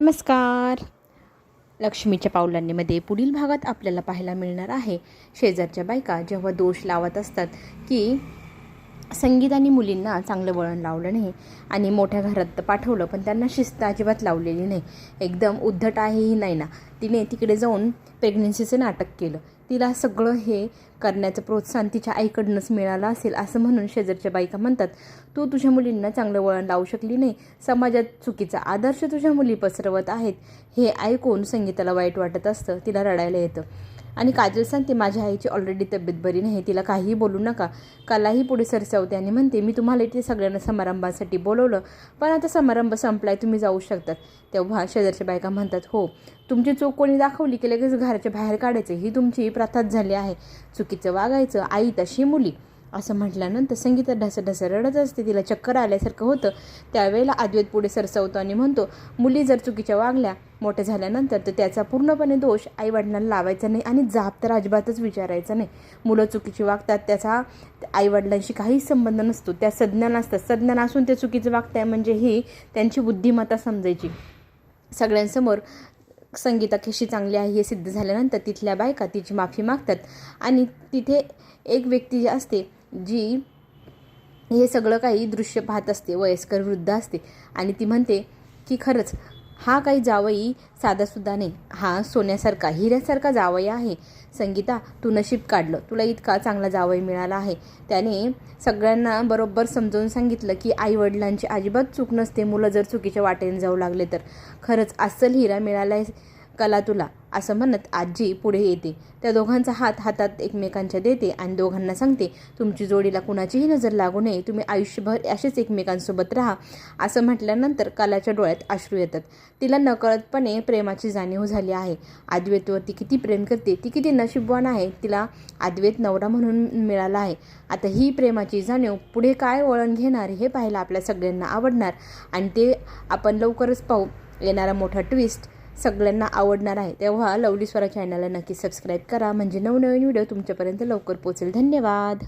नमस्कार. लक्ष्मीच्या पावलांनीमध्ये पुढील भागात आपल्याला पाहायला मिळणार आहे शेजारच्या बायका जेव्हा दोष लावत असतात की संगीताने मुलींना चांगलं वळण लावलं नाही आणि मोठ्या घरात पाठवलं पण त्यांना शिस्त अजिबात लावलेली नाही. एकदम उद्धट आहेही नाही ना तिने तिकडे जाऊन प्रेग्नन्सीचं नाटक केलं. तिला सगळं हे करण्याचं प्रोत्साहन तिच्या आईकडनंच मिळालं असेल असं म्हणून शेजारच्या बायका म्हणतात तू तुझ्या मुलींना चांगलं वळण लावू शकली नाही. समाजात चुकीचा आदर्श तुझ्या मुली पसरवत आहेत. हे ऐकून संगीताला वाईट वाटत असतं तिला रडायला येतं. आणि काजल सांगते माझ्या आईची ऑलरेडी तब्येत बरी नाही तिला काहीही बोलू नका. कालाही पुढे सरसावते आणि म्हणते मी तुम्हाला इथे सगळ्यांना समारंभासाठी बोलवलं पण आता समारंभ संपलाय तुम्ही जाऊ शकतात. तेव्हा शेजारच्या बायका म्हणतात हो तुमची चूक कोणी दाखवली की लगेच घराच्या बाहेर काढायचं? ही तुमची प्रथाच झाली आहे. चुकीचं वागायचं आई तशी मुली. असं म्हटल्यानंतर संगीता ढसं रडत असते. तिला चक्कर आल्यासारखं होतं. त्यावेळेला अद्वैत पुढे सरसवतो आणि म्हणतो मुली जर चुकीच्या वागल्या मोठ्या झाल्यानंतर तर त्याचा पूर्णपणे दोष आईवडिलांना लावायचा नाही आणि जाब तर अजिबातच विचारायचा नाही. मुलं चुकीची वागतात त्याचा आईवडिलांशी काहीच संबंध नसतो. त्या सज्ञान असतात. सज्ञान असून ते चुकीचं वागताय म्हणजे ही त्यांची बुद्धिमत्ता समजायची. सगळ्यांसमोर संगीता कशी चांगली आहे हे सिद्ध झाल्यानंतर तिथल्या बायका तिची माफी मागतात आणि तिथे एक व्यक्ती जी असते जी हे सगळं काही दृश्य पाहत असते वयस्कर वृद्ध असते. आणि ती म्हणते की खरंच हा काही जावई साधासुद्धा नाही. हा सोन्यासारखा हिऱ्यासारखा जावई आहे. संगीता तू नशीब काढलं. तुला इतका चांगला जावई मिळाला आहे. त्याने सगळ्यांना बरोबर समजावून सांगितलं की आईवडिलांची अजिबात चूक नसते. मुलं जर चुकीच्या वाटेने जाऊ लागले तर. खरंच अस्सल हिरा मिळाला आहे कला तुला असं म्हणत आजी पुढे येते. त्या दोघांचा हात हातात एकमेकांच्या देते आणि दोघांना सांगते तुमची जोडीला कुणाचीही नजर लागू नये. तुम्ही आयुष्यभर असेच एकमेकांसोबत राहा. असं म्हटल्यानंतर कलाच्या डोळ्यात अश्रू येतात. तिला नकळतपणे प्रेमाची जाणीव झाली आहे. अद्वैतवरती किती प्रेम करते ती किती नशीबवान आहे तिला आद्वेत नवरा म्हणून मिळाला आहे. आता ही प्रेमाची जाणीव पुढे काय वळण घेणार हे पाहायला आपल्या सगळ्यांना आवडणार आणि ते आपण लवकरच पाहू. येणारा मोठा ट्विस्ट सगळ्यांना आवडणार आहे. तेव्हा लवली स्वरा चॅनलला नक्की सबस्क्राईब करा. म्हणजे नवनवीन व्हिडिओ तुमच्यापर्यंत लवकर पोचेल धन्यवाद.